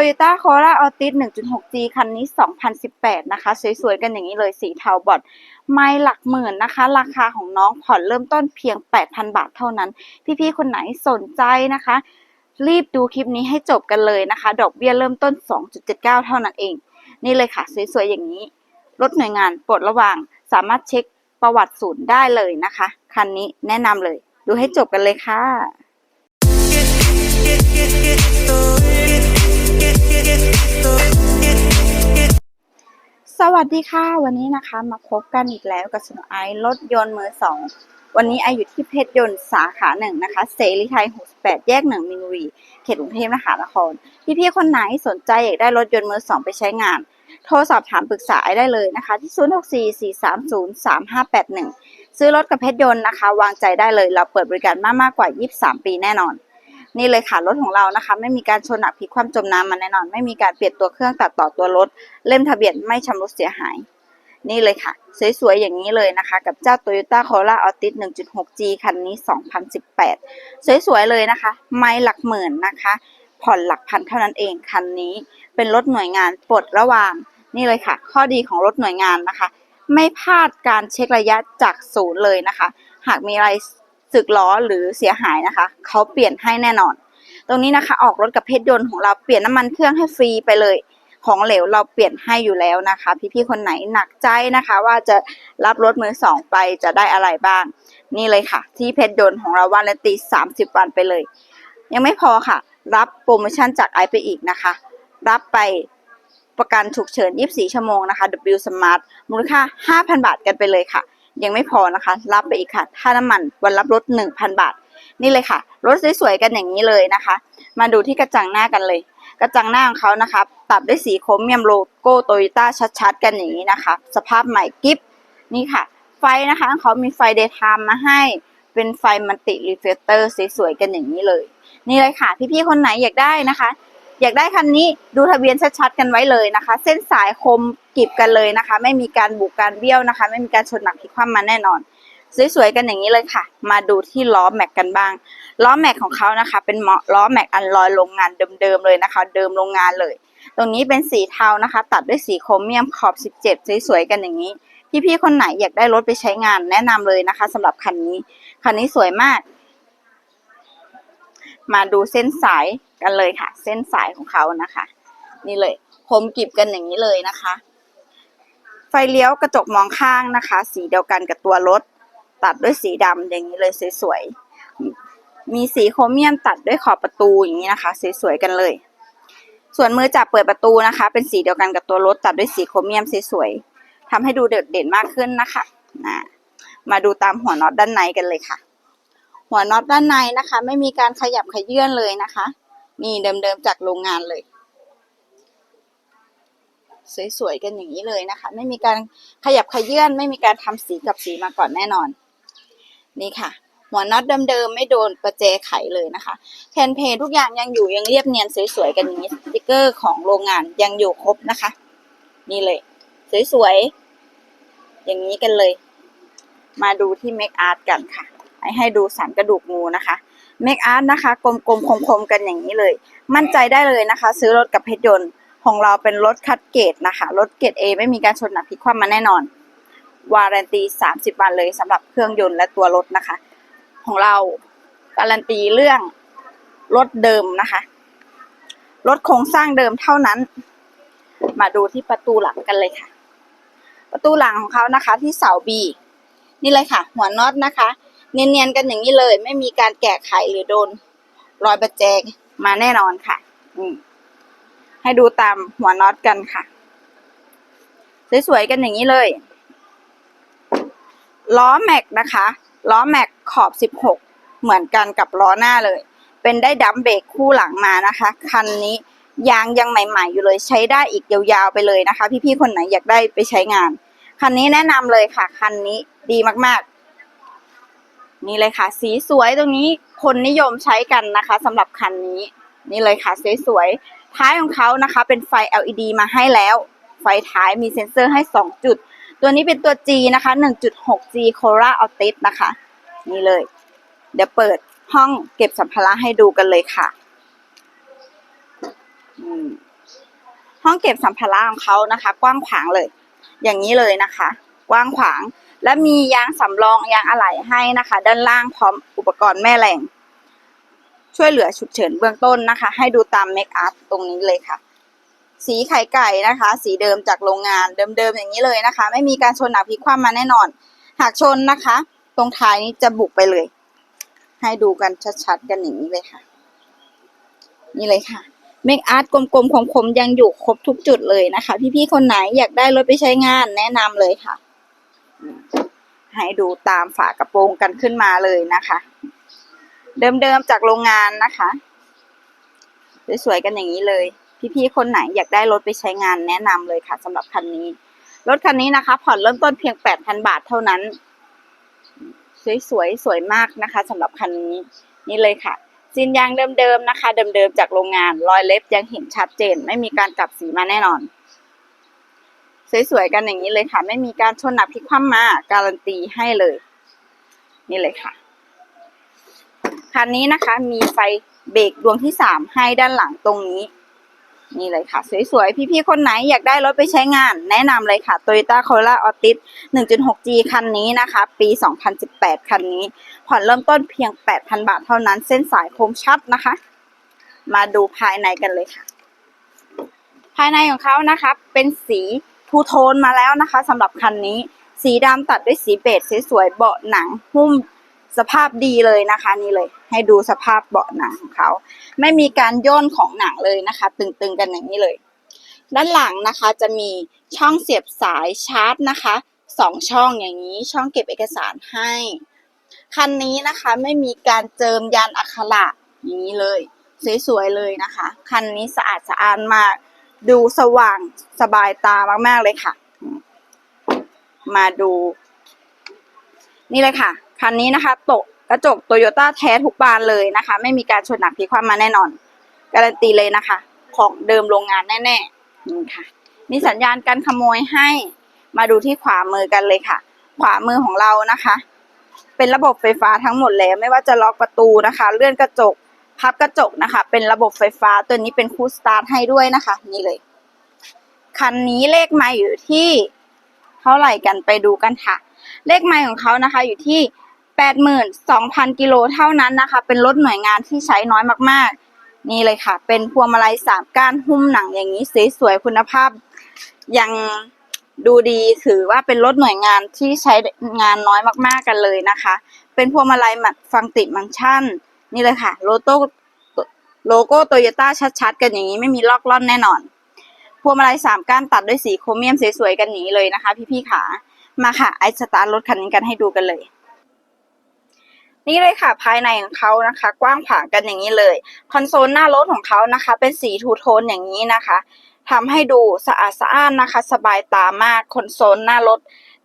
Toyota Corolla Altis 1.6G คันนี้ 2018 นะคะ สวยๆ กันอย่างนี้เลยสีเทาบอด ไม่หลักหมื่นนะคะ ราคาของน้องผ่อนเริ่มต้นเพียง 8,000 บาทเท่านั้น พี่ๆ คนไหนสนใจนะคะ รีบดูคลิปนี้ให้จบกันเลยนะคะ ดอกเบี้ยเริ่มต้น 2.79 เท่านั้นเอง นี่เลยค่ะ สวยๆ อย่างนี้ รถหน่วยงานปลดระวาง สามารถเช็คประวัติศูนย์ได้เลยนะคะ คันนี้แนะนำเลย ดูให้จบกันเลยค่ะ สวัสดีค่ะ วันนี้นะคะมาพบกันอีกแล้วกับสนุไอรถยนต์มือสองวันนี้ไออยู่ที่เพชรยนต์สาขาหนึ่งนะคะเสรีไทย 68 แยกหนึ่งมินบุรีเขตกรุงเทพมหานครพี่ๆคนไหนสนใจอยากได้รถยนต์มือสองไปใช้งาน โทรสอบถามปรึกษาไอได้เลยนะคะ ที่ 0644303581 ซื้อรถกับเพชรยนต์นะคะ วางใจได้เลยเราเปิดบริการมากมากกว่า 23 ปีแน่นอน นี่เลยค่ะรถของเรานะคะ ไม่มีการชนหนักพลิกคว่ำจมน้ำมาแน่นอน ไม่มีการเปลี่ยนตัวเครื่องตัดต่อตัวรถ เล่มทะเบียนไม่ชำรุดเสียหาย นี่เลยค่ะ สวยๆ อย่างนี้เลยนะคะ กับเจ้า Toyota Corolla Altis 1.6G คันนี้ 2018 สวยๆ เลยนะคะ ไม่หลักหมื่นนะคะ ผ่อนหลักพันเท่านั้นเองคันนี้ เป็นรถหน่วยงานปลดระวาง นี่เลยค่ะ ข้อดีของรถหน่วยงานนะคะ ไม่พลาดการเช็คระยะจากศูนย์เลยนะคะ หากมีอะไร สึกล้อหรือเสียหายนะคะ เขาเปลี่ยนให้แน่นอน ตรงนี้นะคะ ออกรถกับเพชรยนต์ของเราเปลี่ยนน้ำมันเครื่องให้ฟรีไปเลย ของเหลวเราเปลี่ยนให้อยู่แล้วนะคะ พี่ๆคนไหนหนักใจนะคะ ว่าจะรับรถมือสองไปจะได้อะไรบ้าง นี่เลยค่ะ ที่เพชรยนต์ของเราวันละตี30วันไปเลย ยังไม่พอค่ะ รับโปรโมชั่นจากไอไปอีกนะคะ รับไปประกันฉุกเฉิน 24 ชั่วโมงนะคะ W Smart มูลค่า 5,000 บาทกันไปเลยค่ะ ยังไม่พอนะคะ รับไปอีกค่ะค่าน้ำมันวันรับรถ1,000 บาท นี่เลยค่ะรถสวยๆกันอย่างนี้เลยนะคะ มาดูที่กระจังหน้ากันเลย กระจังหน้าของเขานะคะตัดด้วยสีโครเมียมโลโก้โตโยต้าชัดๆ กันอย่างนี้นะคะ สภาพใหม่กิฟนี่ค่ะ ไฟนะคะเขามีไฟเดย์ไทม์มาให้เป็นไฟมัลติรีเฟลเตอร์สวยๆกันอย่างนี้เลย นี่เลยค่ะ พี่ๆคนไหนอยากได้นะคะ อยากได้คันนี้ดูทะเบียนชัดๆกันไว้เลยนะคะ เส้นสายคมกิบกันเลยนะคะ ไม่มีการบุกการเบี้ยวนะคะ ไม่มีการชนหนักพลิกคว่ำมาแน่นอน สวยๆกันอย่างนี้เลยค่ะ มาดูที่ล้อแม็กกันบ้าง ล้อแม็กของเขานะคะ เป็นล้อแม็กอันลอยโรงงานเดิมๆเลยนะคะ เดิมโรงงานเลย ตรงนี้เป็นสีเทานะคะ ตัดด้วยสีโครเมียมขอบ 17 สวยๆกันอย่างนี้พี่ๆคนไหนอยากได้รถไปใช้งานแนะนำเลยนะคะสำหรับคันนี้คันนี้สวยมาก มาดูเส้นสายกันเลยค่ะ เส้นสายของเขานะคะ นี่เลยคมกริบกันอย่างนี้เลยนะคะ ไฟเลี้ยวกระจกมองข้างนะคะ สีเดียวกันกับตัวรถ ตัดด้วยสีดำอย่างนี้เลยสวยๆมีสีโครเมียมตัดด้วยขอบประตูอย่างนี้นะคะสวยๆกันเลย ส่วนมือจับเปิดประตูนะคะ เป็นสีเดียวกันกับตัวรถ ตัดด้วยสีโครเมียมสวยๆทำให้ดูเด่นมากขึ้นนะคะนะมาดูตามหัวน็อตด้านในกันเลยค่ะ หัวน็อตด้านในนะคะ ไม่มีการขยับขยื่นเลยนะคะมีเดิมๆจากโรงงานเลย สวยๆกันอย่างนี้เลยนะคะ ไม่มีการขยับขยื่นไม่มีการทำสีกับสีมาก่อนแน่นอน นี่ค่ะ หัวน็อตเดิมๆไม่โดนประแจไขเลยนะคะแผ่นเพลทุกอย่างยังอยู่ยังเรียบเนียนสวยๆกันอย่างนี้สติกเกอร์ของโรงงานยังอยู่ครบนะคะ นี่เลย สวยๆอย่างนี้กันเลย มาดูที่เมคอาร์ตกันค่ะ ให้ให้ดูสันกระดูกงูนะคะเมคอาร์ตนะคะกลมๆคมๆกันอย่างนี้เลย มั่นใจได้เลยนะคะ ซื้อรถกับเพชรยนต์ของเราเป็นรถคัดเกรดนะคะรถเกรด A ไม่มีการชนหนักพลิกคว่ำมาแน่นอน วารันตี 30 วันเลยสำหรับเครื่องยนต์และตัวรถนะคะ ของเราการันตีเรื่องรถเดิมนะคะรถโครงสร้างเดิมเท่านั้น มาดูที่ประตูหลังกันเลยค่ะ ประตูหลังของเขานะคะที่เสาบีนี่เลยค่ะ หัวน็อตนะคะ เนียนๆกันอย่างนี้เลย ไม่มีการแกะไขหรือโดนรอยประแจมาแน่นอนค่ะให้ดูตามหัวน็อตกันค่ะ สวยๆกันอย่างนี้เลย ล้อแม็กนะคะ ล้อแม็กขอบ 16 เหมือนกันกับล้อหน้าเลย เป็นได้ดัมเบรกคู่หลังมานะคะ คันนี้ยางยังใหม่ ๆ อยู่เลยใช้ได้อีกยาวๆไปเลยนะคะ พี่ๆคนไหนอยากได้ไปใช้งาน คันนี้แนะนำเลยค่ะ คันนี้ดีมากๆ นี่เลยค่ะ สีสวยตรงนี้คนนิยมใช้กันนะคะสำหรับคันนี้ นี่เลยค่ะสวยๆท้ายของเขานะคะ เป็นไฟ LED มาให้แล้ว ไฟท้ายมีเซ็นเซอร์ให้ 2 จุด ตัวนี้เป็นตัว G นะคะ 1.6G Cora Altis นะคะ นี่เลย เดี๋ยวเปิดห้องเก็บสัมภาระให้ดูกันเลยค่ะห้องเก็บสัมภาระของเขานะคะ กว้างขวางเลย อย่างนี้เลยนะคะ กว้างขวาง และมียางสำรองยางอะไหล่ให้นะคะ ด้านล่างพร้อมอุปกรณ์แม่แรงช่วยเหลือฉุกเฉินเบื้องต้นนะคะ ให้ดูตามเมคอัพตรงนี้เลยค่ะ สีไข่ไก่นะคะ สีเดิมจากโรงงานเดิมๆอย่างนี้เลยนะคะ ไม่มีการชนหนักพลิกคว่ำมาแน่นอน หากชนนะคะ ตรงท้ายนี้จะบุกไปเลย ให้ดูกันชัดๆกันอย่างนี้เลยค่ะ นี่เลยค่ะเมคอาร์ตกลมๆคมๆยังอยู่ครบทุกจุดเลยนะคะ พี่ๆคนไหนอยากได้รถไปใช้งานแนะนำเลยค่ะ ให้ดูตามฝากระโปรงกันขึ้นมาเลยนะคะ เดิมๆจากโรงงานนะคะสวยๆกันอย่างนี้เลย พี่ๆคนไหนอยากได้รถไปใช้งานแนะนำเลยค่ะสำหรับคันนี้ รถคันนี้นะคะ ผ่อนเริ่มต้นเพียง 8,000 บาทเท่านั้น สวยๆสวยมากนะคะสำหรับคันนี้นี่เลยค่ะซินยางเดิมๆนะคะ เดิมๆจากโรงงานรอยเล็บยังเห็นชัดเจน ไม่มีการกลับสีมาแน่นอน สวยๆกันอย่างนี้เลยค่ะ ไม่มีการชนหนักพลิกคว่ำมาการันตีให้เลย นี่เลยค่ะคันนี้นะคะมีไฟเบรกดวงที่สามให้ด้านหลังตรงนี้ นี่เลยค่ะ สวยๆ พี่ๆ คนไหนอยากได้รถไปใช้งาน แนะนำเลยค่ะ Toyota Corolla Altis 1.6G คันนี้นะคะ ปี 2018 คันนี้ ผ่อนเริ่มต้นเพียง 8,000 บาทเท่านั้นเส้นสายคมชัดนะคะ มาดูภายในกันเลยค่ะ ภายในของเขานะคะ เป็นสี ทูโทนมาแล้วนะคะสำหรับคันนี้ สีดำตัดด้วยสีเบจสวยๆเบาะหนังหุ้มสภาพดีเลยนะคะนี่เลย ให้ดูสภาพเบาะหนังของเขา ไม่มีการย่นของหนังเลยนะคะ ตึงๆกันอย่างนี้เลย ด้านหลังนะคะจะมีช่องเสียบสายชาร์จนะคะสองช่องอย่างนี้ช่องเก็บเอกสารให้ คันนี้นะคะไม่มีการเจิมยันอักขระอย่างนี้เลย สวยๆเลยนะคะ คันนี้สะอาดสะอาดมาก ดูสว่างสบายตามากๆเลยค่ะ มาดู นี่เลยค่ะ คันนี้นะคะตกกระจกโตโยต้าแท้ทุกบานเลยนะคะ ไม่มีการชนหนักพลิกคว่ำมาแน่นอน การันตีเลยนะคะ ของเดิมโรงงานแน่ๆนี่ค่ะ มีสัญญาณการขโมยให้มาดูที่ขวามือกันเลยค่ะ ขวามือของเรานะคะ เป็นระบบไฟฟ้าทั้งหมดแล้ว ไม่ว่าจะล็อกประตูนะคะ เลื่อนกระจก พับกระจกนะคะ เป็นระบบไฟฟ้าตัวนี้เป็นคู่สตาร์ทให้ด้วยนะคะ นี่เลย คันนี้เลขไมาอยู่ที่เท่าไหร่กันไปดูกันค่ะ เลขไมล์ของเขานะคะ อยู่ที่82,000กิโลเท่านั้นนะคะ เป็นรถหน่วยงานที่ใช้น้อยมากๆ นี่เลยค่ะ เป็นพวงมาลัยสามก้านหุ้มหนังอย่างนี้สวยๆคุณภาพ ยังดูดีถือว่าเป็นรถหน่วยงานที่ใช้งานน้อยมากๆกันเลยนะคะ เป็นพวงมาลัยมัดฟังติดมังชั่น นี่เลยค่ะ โลโต้โลโก้โตโยต้าชัดๆ กันอย่างนี้ไม่มีลอกล่อนแน่นอนพวงมาลัยสามก้านตัดด้วยสีโครเมียมสวยๆกันอย่างนี้เลยนะคะ พี่ๆขามาค่ะไอสตาร์รถคันนี้กันให้ดูกันเลยนี่เลยค่ะภายในของเขานะคะ กว้างขวางกันอย่างนี้เลยคอนโซลหน้ารถของเขานะคะ เป็นสีทูโทนอย่างนี้นะคะทำให้ดูสะอาดสะอ้านนะคะ สบายตามากคอนโซลหน้ารถ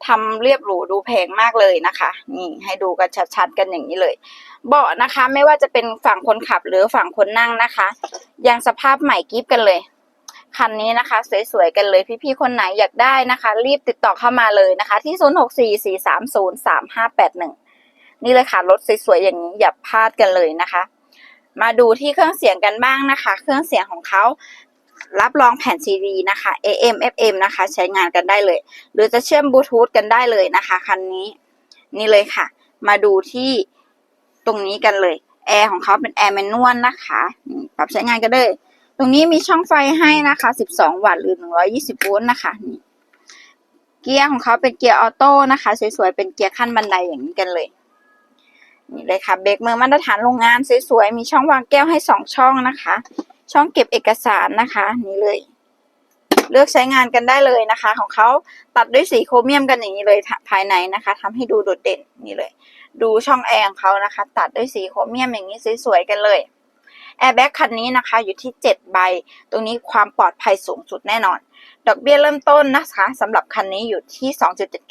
ทำเรียบหรูดูแพงมากเลยนะคะ นี่ให้ดูกันชัดๆกันอย่างนี้เลย เบาะนะคะไม่ว่าจะเป็นฝั่งคนขับหรือฝั่งคนนั่งนะคะ ยังสภาพใหม่กริฟกันเลย คันนี้นะคะ สวยๆกันเลยพี่ๆคนไหนอยากได้นะคะ รีบติดต่อเข้ามาเลยนะคะ ที่ 0644303581 นี่เลยค่ะรถสวยๆอย่างนี้อย่าพลาดกันเลยนะคะ มาดูที่เครื่องเสียงกันบ้างนะคะ เครื่องเสียงของเขา รับรองแผ่นซีดีนะคะ AM FM นะคะ ใช้งานกันได้เลย หรือจะเชื่อมบลูทูธกันได้เลยนะคะคันนี้ นี่เลยค่ะ มาดูที่ตรงนี้กันเลยแอร์ของเขาเป็นแอร์แมนนวลนะคะ ปรับใช้งานกันเลยตรงนี้มีช่องไฟให้นะคะ 12 วัตต์หรือ 120 โวลต์นะคะนี่เกียร์ของเขาเป็นเกียร์ออโต้นะคะ สวยๆ เป็นเกียร์ขั้นบันไดอย่างนี้กันเลย นี่เลยค่ะเบรกมือมาตรฐานโรงงานสวยๆ มีช่องวางแก้วให้สองช่องนะคะช่องเก็บเอกสารนะคะนี่เลย เลือกใช้งานกันได้เลยนะคะ ของเขาตัดด้วยสีโครเมียมกันอย่างนี้เลยภายในนะคะทำให้ดูโดดเด่นนี่เลย ดูช่องแอร์ของเขานะคะ ตัดด้วยสีโครเมียมอย่างนี้สวยๆกันเลยแอร์แบ็กคันนี้นะคะอยู่ที่ 7 ใบ ตรงนี้ความปลอดภัยสูงสุดแน่นอน ดอกเบี้ยเริ่มต้นนะคะสำหรับคันนี้อยู่ที่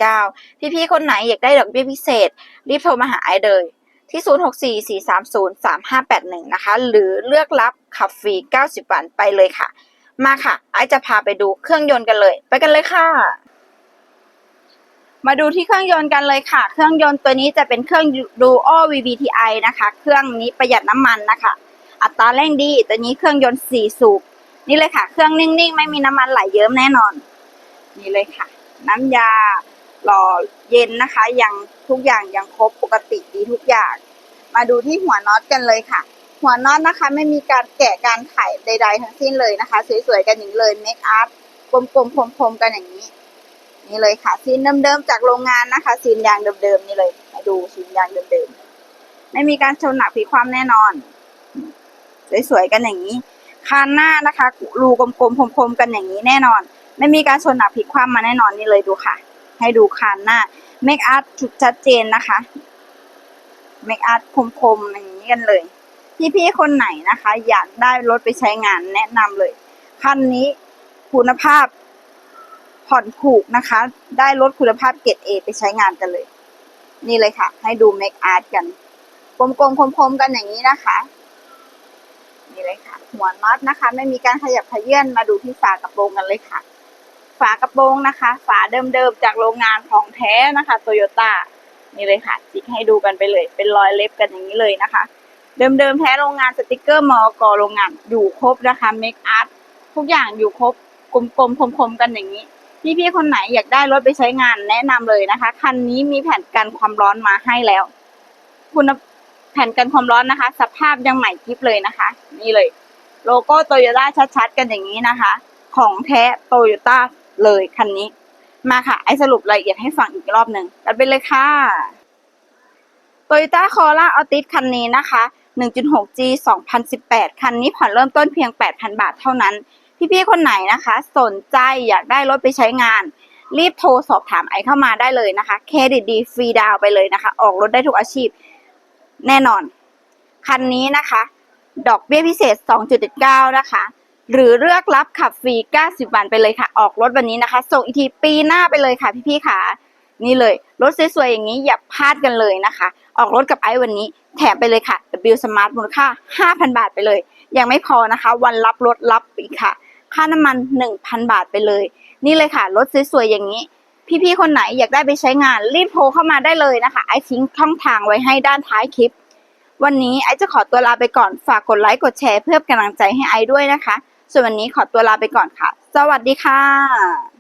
2.79 พี่ๆ คนไหนอยากได้ดอกเบี้ยพิเศษ รีบโทรมาหาไอเลย ที่ 0644303581 นะคะ หรือเลือกรับขับฟรี 90 วันไปเลยค่ะ มาค่ะ ไอจะพาไปดูเครื่องยนต์กันเลย ไปกันเลยค่ะ มาดูที่เครื่องยนต์กันเลยค่ะ เครื่องยนต์ตัวนี้จะเป็นเครื่อง Duo VVTi นะคะ เครื่องนี้ประหยัดน้ำมันนะคะ อัตราเร่งดี ตัวนี้เครื่องยนต์ 4 สูบ นี่เลยค่ะ เครื่องนิ่งๆ ไม่มีน้ำมันไหลเยิ้มแน่นอน นี่เลยค่ะ น้ำยา หล่อเย็นนะคะ ยังทุกอย่างยังครบปกติดีทุกอย่าง มาดูที่หัวน็อตกันเลยค่ะ หัวน็อตนะคะไม่มีการแกะการไขใด ๆ ทั้งสิ้นเลยนะคะ สวยๆกันอย่างเลยเมคอัพกลมๆคมๆกันอย่างนี้ นี่เลยค่ะซีนเดิมๆจากโรงงานนะคะซีนยางเดิมๆนี่เลยให้ดูซีนยางเดิมๆไม่มีการชนหนักพลิกความแน่นอน สวยๆกันอย่างนี้คานหน้านะคะรูกลมๆคมๆกันอย่างนี้แน่นอน ไม่มีการชนหนักพลิกความมาแน่นอนนี่เลยดูค่ะ ให้ดูคานหน้าเมคอัพชุดชัดเจนนะคะเมคอัพคมๆอย่างนี้กันเลย พี่ๆคนไหนนะคะ อยากได้รถไปใช้งานแนะนำเลยคันนี้คุณภาพผ่อนถูกนะคะ ได้รถคุณภาพเกรดเอไปใช้งานกันเลย นี่เลยค่ะ ให้ดูเมคอาร์ตกันกลมๆคมๆกันอย่างนี้นะคะ นี่เลยค่ะ หัวน็อตนะคะ ไม่มีการขยับขยื่นมาดูที่ฝากระโปรงกันเลยค่ะ ฝากระโปรงนะคะ ฝาเดิมๆจากโรงงานของแท้นะคะโตโยต้านี่เลยค่ะจิกให้ดูกันไปเลย เป็นรอยเล็บกันอย่างนี้เลยนะคะ เดิมๆแท้โรงงานสติกเกอร์มอกโรงงานอยู่ครบนะคะเมคอาร์ตทุกอย่างอยู่ครบกลมๆคมๆกันอย่างนี้พี่ๆคนไหนอยากได้รถไปใช้งานแนะนำเลยนะคะคันนี้มีแผ่นกันความร้อนมาให้แล้ว คุณแผ่นกันความร้อนนะคะ สภาพยังใหม่กริบเลยนะคะ นี่เลย โลโก้โตโยต้าชัดๆ กันอย่างนี้นะคะ ของแท้โตโยต้า เลยคันนี้ มาค่ะ ไอสรุปรายละเอียดให้ฟังอีกรอบหนึ่งกันไปเลยค่ะโตโยต้าคอร่าออติสคันนี้นะคะ 1.6G 2018 คันนี้ผ่อนเริ่มต้นเพียง 8,000 บาทเท่านั้น พี่ๆ คนไหนนะคะ สนใจอยากได้รถไปใช้งาน รีบโทรสอบถามไอเข้ามาได้เลยนะคะ เครดิตดีฟรีดาวไปเลยนะคะ ออกรถได้ทุกอาชีพ แน่นอน คันนี้นะคะ ดอกเบี้ยพิเศษ 2.79 นะคะ หรือเลือกรับขับฟรี 90 วันไปเลยค่ะ ออกรถวันนี้นะคะ ส่งอีกทีปีหน้าไปเลยค่ะพี่ๆค่ะ นี่เลย รถสวยๆอย่างนี้อย่าพลาดกันเลยนะคะ ออกรถกับไอซ์วันนี้ แถมไปเลยค่ะ W Smart มูลค่า 5,000 บาทไปเลย ยังไม่พอนะคะ วันรับรถรับอีกค่ะ ค่าน้ำมัน 1,000 บาทไปเลย นี่เลยค่ะ รถสวยๆอย่างนี้ พี่ๆคนไหนอยากได้ไปใช้งานรีบโทรเข้ามาได้เลยนะคะ ไอซ์ทิ้งช่องทางไว้ให้ด้านท้ายคลิป วันนี้ไอซ์จะขอตัวลาไปก่อนฝากกดไลค์กดแชร์เพื่อเป็นกำลังใจให้ไอซ์ด้วยนะคะ ส่วนวันนี้ขอตัวลาไปก่อนค่ะ สวัสดีค่ะ